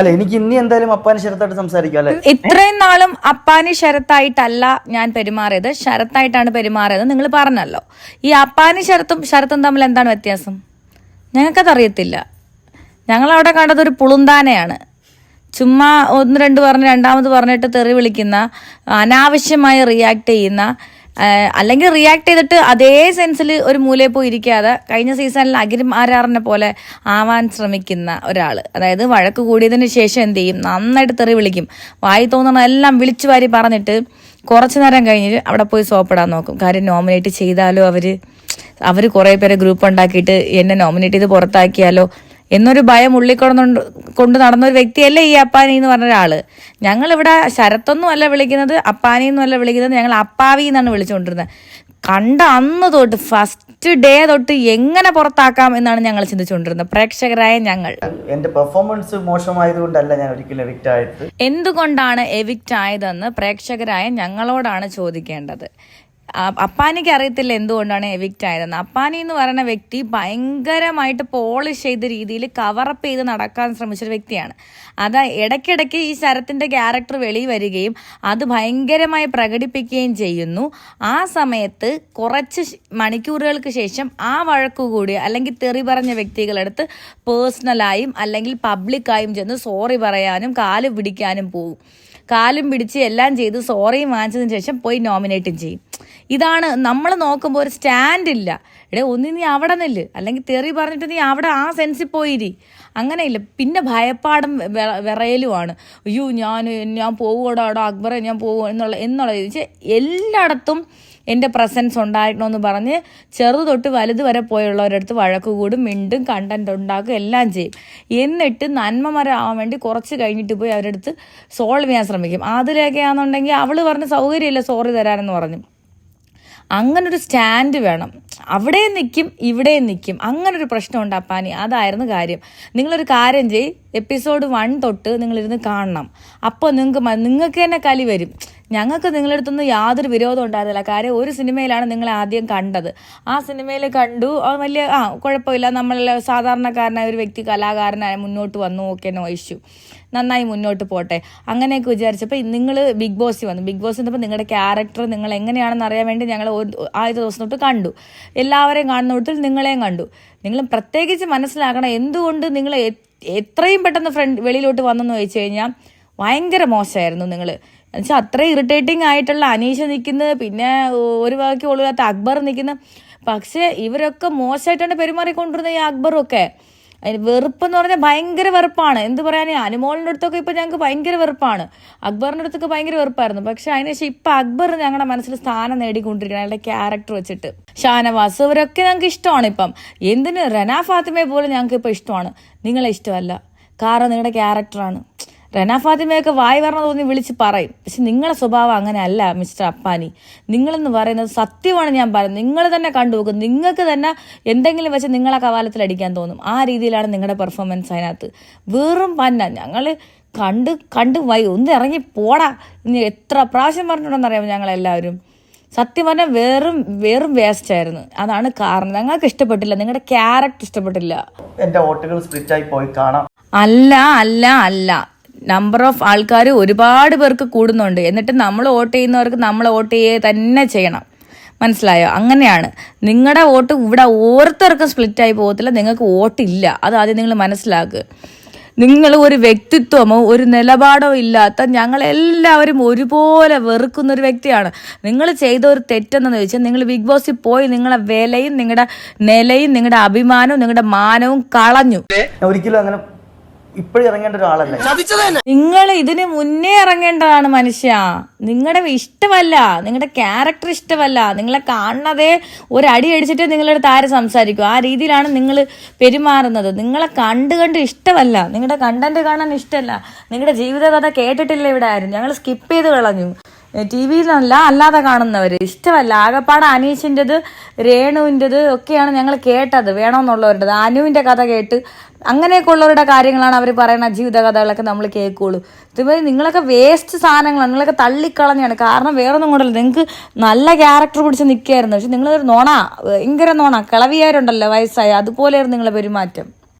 അല്ല എനിക്ക് ഇനി എന്തായാലും അപ്പാനി ശരത്തായിട്ട് സംസാരിക്കാം അല്ലെ? ഇത്രയും നാളും അപ്പാനി ശരത്തായിട്ടല്ല ഞാൻ പെരുമാറിയത്. ശരത്തായിട്ടാണ് പെരുമാറിയത്. നിങ്ങൾ പറഞ്ഞല്ലോ. ഈ അപ്പാനി ശരത്തും ശരത്തും തമ്മിൽ എന്താണ് വ്യത്യാസം? ഞങ്ങൾക്കത് അറിയത്തില്ല. ഞങ്ങളവിടെ കണ്ടത് ഒരു പുളുന്താനയാണ്. ചുമ്മാ ഒന്ന് രണ്ട് പറഞ്ഞ് രണ്ടാമത് പറഞ്ഞിട്ട് തെറി വിളിക്കുന്ന അനാവശ്യമായി റിയാക്ട് ചെയ്യുന്ന അല്ലെങ്കിൽ റിയാക്ട് ചെയ്തിട്ട് അതേ സെൻസിൽ ഒരു മൂലയിൽ പോയി ഇരിക്കാതെ കഴിഞ്ഞ സീസണിൽ അഖിലും ആരാറിനെ പോലെ ആവാൻ ശ്രമിക്കുന്ന ഒരാൾ അതായത് വഴക്ക് കൂടിയതിന് ശേഷം എന്ത് ചെയ്യും? നന്നായിട്ട് തെറി വിളിക്കും. വായി തോന്നണതെല്ലാം വിളിച്ചു വാരി പറഞ്ഞിട്ട് കുറച്ച് നേരം കഴിഞ്ഞിട്ട് അവിടെ പോയി സോപ്പിടാൻ നോക്കും. കാര്യം നോമിനേറ്റ് ചെയ്താലോ അവർ അവർ കുറേ പേരെ ഗ്രൂപ്പ് ഉണ്ടാക്കിയിട്ട് എന്നെ നോമിനേറ്റ് ചെയ്ത് പുറത്താക്കിയാലോ? എന്നൊരു ഭയം ഉള്ളിക്കൊണ്ടു കൊണ്ട് നടന്ന ഒരു വ്യക്തിയല്ലേ ഈ അപ്പാനി എന്ന് പറഞ്ഞ ഒരാൾ. ഞങ്ങൾ ഇവിടെ ശരത്തൊന്നും അല്ല വിളിക്കുന്നത് അപ്പാനി എന്നല്ല അല്ല വിളിക്കുന്നത് ഞങ്ങൾ അപ്പാവി എന്നാണ് വിളിച്ചുകൊണ്ടിരുന്നത്. കണ്ട അന്ന് തൊട്ട് ഫസ്റ്റ് ഡേ തൊട്ട് എങ്ങനെ പുറത്താക്കാം എന്നാണ് ഞങ്ങൾ ചിന്തിച്ചുകൊണ്ടിരുന്നത്. പ്രേക്ഷകരായ ഞങ്ങൾ. എന്റെ പെർഫോമൻസ് മോശമായതുകൊണ്ടല്ല ഞാൻ ഒരിക്കലും എവിക്റ്റ് ആയത്. എന്തുകൊണ്ടാണ് എവിക്റ്റ് ആയതെന്ന് പ്രേക്ഷകരായ ഞങ്ങളോടാണ് ചോദിക്കേണ്ടത്. അപ്പാനിക്ക് അറിയത്തില്ല എന്തുകൊണ്ടാണ് എവിക്റ്റ് ആയതെന്ന്. അപ്പാനി എന്ന് പറയുന്ന വ്യക്തി ഭയങ്കരമായിട്ട് പോളിഷ് ചെയ്ത രീതിയിൽ കവറപ്പ് ചെയ്ത് നടക്കാൻ ശ്രമിച്ചൊരു വ്യക്തിയാണ്. അത് ഇടയ്ക്കിടയ്ക്ക് ഈ ശരത്തിന്റെ ക്യാരക്ടർ വെളി വരികയും അത് ഭയങ്കരമായി പ്രകടിപ്പിക്കുകയും ചെയ്യുന്നു. ആ സമയത്ത് കുറച്ച് മണിക്കൂറുകൾക്ക് ശേഷം ആ വഴക്കു കൂടി അല്ലെങ്കിൽ തെറി പറഞ്ഞ വ്യക്തികളെടുത്ത് പേഴ്സണലായും അല്ലെങ്കിൽ പബ്ലിക്കായും ചെന്ന് സോറി പറയാനും കാൽ പിടിക്കാനും പോകും കാലും പിടിച്ച് എല്ലാം ചെയ്ത് സോറിയും വാങ്ങിച്ചതിന് ശേഷം പോയി നോമിനേറ്റും ചെയ്യും. ഇതാണ് നമ്മൾ നോക്കുമ്പോൾ ഒരു സ്റ്റാൻഡ് ഇല്ല എടേ ഒന്ന് നീ അവിടെ നില്ല്. അല്ലെങ്കിൽ തെറി പറഞ്ഞിട്ട് നീ അവിടെ ആ സെൻസിൽ പോയിരി. അങ്ങനെയില്ല. പിന്നെ ഭയപ്പാടും വിറയലുമാണ്. അയ്യോ ഞാൻ ഞാൻ പോവുകടാ അക്ബറെ ഞാൻ പോകും എന്നുള്ള എന്നുള്ള ചോദിച്ചാൽ എല്ലായിടത്തും എന്റെ പ്രസൻസ് ഉണ്ടായിട്ടണമെന്ന് പറഞ്ഞ് ചെറുത് തൊട്ട് വലുത് വരെ പോയുള്ളവരുടെ അടുത്ത് വഴക്ക് കൂടും മിണ്ടും കണ്ടന്റ് ഉണ്ടാക്കും എല്ലാം ചെയ്യും. എന്നിട്ട് നന്മമരമാവാൻ വേണ്ടി കുറച്ച് കഴിഞ്ഞിട്ട് പോയി അവരുടെ അടുത്ത് സോൾവ് ചെയ്യാൻ ശ്രമിക്കും. അതിലൊക്കെ ആണെന്നുണ്ടെങ്കിൽ അവൾ പറഞ്ഞ സൗകര്യമില്ല സോറി തരാനെന്ന് പറഞ്ഞു. അങ്ങനൊരു സ്റ്റാൻഡ് വേണം. അവിടെ നിൽക്കും ഇവിടെ നിൽക്കും അങ്ങനൊരു പ്രശ്നമുണ്ട് അപ്പാനി. അതായിരുന്നു കാര്യം. നിങ്ങളൊരു കാര്യം ചെയ് എപ്പിസോഡ് വൺ തൊട്ട് നിങ്ങളിരുന്ന് കാണണം. അപ്പോൾ നിങ്ങൾക്ക് നിങ്ങൾക്ക് തന്നെ കലി വരും. ഞങ്ങൾക്ക് നിങ്ങളുടെ അടുത്തൊന്നും യാതൊരു വിരോധം ഉണ്ടായിരുന്നില്ല. കാര്യം ഒരു സിനിമയിലാണ് നിങ്ങൾ ആദ്യം കണ്ടത്. ആ സിനിമയിൽ കണ്ടു. വലിയ ആ കുഴപ്പമില്ല. നമ്മൾ സാധാരണക്കാരനായ ഒരു വ്യക്തി കലാകാരനായ മുന്നോട്ട് വന്നു. ഓക്കെ നോ ഇഷ്യൂ നന്നായി മുന്നോട്ട് പോട്ടെ. അങ്ങനെയൊക്കെ വിചാരിച്ചപ്പോൾ നിങ്ങൾ ബിഗ് ബോസിൽ വന്നു. ബിഗ് ബോസ് വന്നപ്പോൾ നിങ്ങളുടെ ക്യാരക്ടർ നിങ്ങൾ എങ്ങനെയാണെന്ന് അറിയാൻ വേണ്ടി ഞങ്ങൾ ആദ്യത്തെ ദിവസം തൊട്ട് കണ്ടു. എല്ലാവരെയും കാണുന്ന കൂട്ടത്തിൽ നിങ്ങളെയും കണ്ടു. നിങ്ങൾ പ്രത്യേകിച്ച് മനസ്സിലാക്കണം എന്തുകൊണ്ട് നിങ്ങൾ എത്രയും പെട്ടെന്ന് ഫ്രണ്ട് വെളിയിലോട്ട് വന്നെന്ന് ചോദിച്ചു കഴിഞ്ഞാൽ ഭയങ്കര മോശമായിരുന്നു നിങ്ങൾ എന്നുവെച്ചാൽ അത്ര ഇറിറ്റേറ്റിംഗ് ആയിട്ടുള്ള അനീഷ നിൽക്കുന്നത് പിന്നെ ഒരു വാക്കി ഉള്ളില്ലാത്ത അക്ബർ നിൽക്കുന്നത്. പക്ഷേ ഇവരൊക്കെ മോശമായിട്ടാണ് പെരുമാറിക്കൊണ്ടിരുന്നത് ഈ അക്ബറും ഒക്കെ അതിന് വെറുപ്പെന്ന് പറഞ്ഞാൽ ഭയങ്കര വെറുപ്പാണ്. എന്ത് പറയാനേ? അനുമോളിന്റെ അടുത്തൊക്കെ ഇപ്പം ഞങ്ങൾക്ക് ഭയങ്കര വെറുപ്പാണ്. അക്ബറിന്റെ അടുത്തൊക്കെ ഭയങ്കര വെറുപ്പായിരുന്നു. പക്ഷെ അതിനുശേഷം ഇപ്പം അക്ബർ ഞങ്ങളുടെ മനസ്സിൽ സ്ഥാനം നേടിക്കൊണ്ടിരിക്കുകയാണ്. അയാളുടെ ക്യാരക്ടർ വെച്ചിട്ട്. ഷാനവാസ് ഇവരൊക്കെ ഞങ്ങൾക്ക് ഇഷ്ടമാണ് ഇപ്പം. എന്തിന്? റന ഫാത്തിമയെ പോലും ഞങ്ങൾക്ക് ഇപ്പം ഇഷ്ടമാണ്. നിങ്ങളെ ഇഷ്ടമല്ല. കാരണം നിങ്ങളുടെ ക്യാരക്ടറാണ് റന ഫാത്തിമയൊക്കെ വായി വരണം തോന്നി വിളിച്ച് പറയും. പക്ഷെ നിങ്ങളുടെ സ്വഭാവം അങ്ങനെ അല്ല മിസ്റ്റർ അപ്പാനി. നിങ്ങളെന്ന് പറയുന്നത് സത്യമാണ് ഞാൻ പറയുന്നത്. നിങ്ങൾ തന്നെ കണ്ടുപോക്കും നിങ്ങൾക്ക് തന്നെ എന്തെങ്കിലും വെച്ച് നിങ്ങളെ കവാലത്തിൽ അടിക്കാൻ തോന്നും. ആ രീതിയിലാണ് നിങ്ങളുടെ പെർഫോമൻസ് അതിനകത്ത്. വെറും പന്ന. ഞങ്ങൾ കണ്ട് കണ്ട് വൈ ഒന്ന് ഇറങ്ങി പോടാ. ഇനി എത്ര പ്രാവശ്യം പറഞ്ഞിട്ടുണ്ടെന്നറിയാമോ ഞങ്ങളെല്ലാവരും? സത്യം പറഞ്ഞാൽ വെറും വെറും വേസ്റ്റ് ആയിരുന്നു. അതാണ് കാരണം. ഞങ്ങൾക്ക് ഇഷ്ടപ്പെട്ടില്ല. നിങ്ങളുടെ ക്യാരക്ടർ ഇഷ്ടപ്പെട്ടില്ല. എന്റെ വോട്ടുകൾ സ്പ്ലിറ്റ് ആയി പോയി കാണാം. അല്ല അല്ല അല്ല. നമ്പർ ഓഫ് ആൾക്കാർ ഒരുപാട് പേർക്ക് കൂടുന്നുണ്ട്. എന്നിട്ട് നമ്മൾ വോട്ട് ചെയ്യുന്നവർക്ക് നമ്മൾ വോട്ട് ചെയ്യേ തന്നെ ചെയ്യണം. മനസ്സിലായോ? അങ്ങനെയാണ്. നിങ്ങളുടെ വോട്ട് ഇവിടെ ഓരോരുത്തർക്കും സ്പ്ലിറ്റ് ആയി പോകത്തില്ല. നിങ്ങൾക്ക് വോട്ടില്ല അത് ആദ്യം നിങ്ങൾ മനസ്സിലാക്കുക നിങ്ങൾ ഒരു വ്യക്തിത്വമോ ഒരു നിലപാടോ ഇല്ലാത്ത ഞങ്ങളെല്ലാവരും ഒരുപോലെ വെറുക്കുന്ന ഒരു വ്യക്തിയാണ്. നിങ്ങൾ ചെയ്ത ഒരു തെറ്റെന്ന് ചോദിച്ചാൽ നിങ്ങൾ ബിഗ് ബോസിൽ പോയി നിങ്ങളെ വിലയും നിങ്ങളുടെ നിലയും നിങ്ങളുടെ അഭിമാനവും നിങ്ങളുടെ മാനവും കളഞ്ഞു. ഒരിക്കലും അങ്ങനെ ഇപ്പോഴും ഇറങ്ങേണ്ട ഒരാളല്ല? നിങ്ങൾ ഇതിന് മുന്നേ ഇറങ്ങേണ്ടതാണ് മനുഷ്യ. നിങ്ങളുടെ ഇഷ്ടമല്ല നിങ്ങളുടെ ക്യാരക്ടർ ഇഷ്ടമല്ല നിങ്ങളെ കാണുന്നതേ ഒരു അടി അടിച്ചിട്ട് നിങ്ങളുടെ താരം സംസാരിക്കും? ആ രീതിയിലാണ് നിങ്ങൾ പെരുമാറുന്നത്. നിങ്ങളെ കണ്ട് കണ്ട് ഇഷ്ടമല്ല. നിങ്ങളുടെ കണ്ടന്റ് കാണാൻ ഇഷ്ടമല്ല. നിങ്ങളുടെ ജീവിതകഥ കേട്ടിട്ടില്ല ഇവിടെ ആരും. ഞങ്ങൾ സ്കിപ്പ് ചെയ്ത് കളഞ്ഞു. ടി വിയിലല്ല അല്ലാതെ കാണുന്നവർ ഇഷ്ടമല്ല. ആകപ്പാട് അനീഷിന്റെത് രേണുവിന്റെത് ഒക്കെയാണ് ഞങ്ങൾ കേട്ടത് വേണമെന്നുള്ളവരുടേത് അനുവിന്റെ കഥ കേട്ട് അങ്ങനെയൊക്കെ ഉള്ളവരുടെ കാര്യങ്ങളാണ് അവർ പറയുന്ന ജീവിത കഥകളൊക്കെ നമ്മൾ കേൾക്കുള്ളൂ. ഇതുപോലെ നിങ്ങളൊക്കെ വേസ്റ്റ് സാധനങ്ങളാണ്. നിങ്ങളൊക്കെ തള്ളിക്കളഞ്ഞാണ്. കാരണം വേറൊന്നും കൊണ്ടല്ല. നിങ്ങൾക്ക് നല്ല ക്യാരക്ടർ പിടിച്ച് നിൽക്കുകയായിരുന്നു പക്ഷെ നിങ്ങളൊരു നോണ. ഭയങ്കര നോണ. കിളവിയാരുണ്ടല്ലോ വയസ്സായ. അതുപോലെയായിരുന്നു നിങ്ങളെ പെരുമാറ്റം.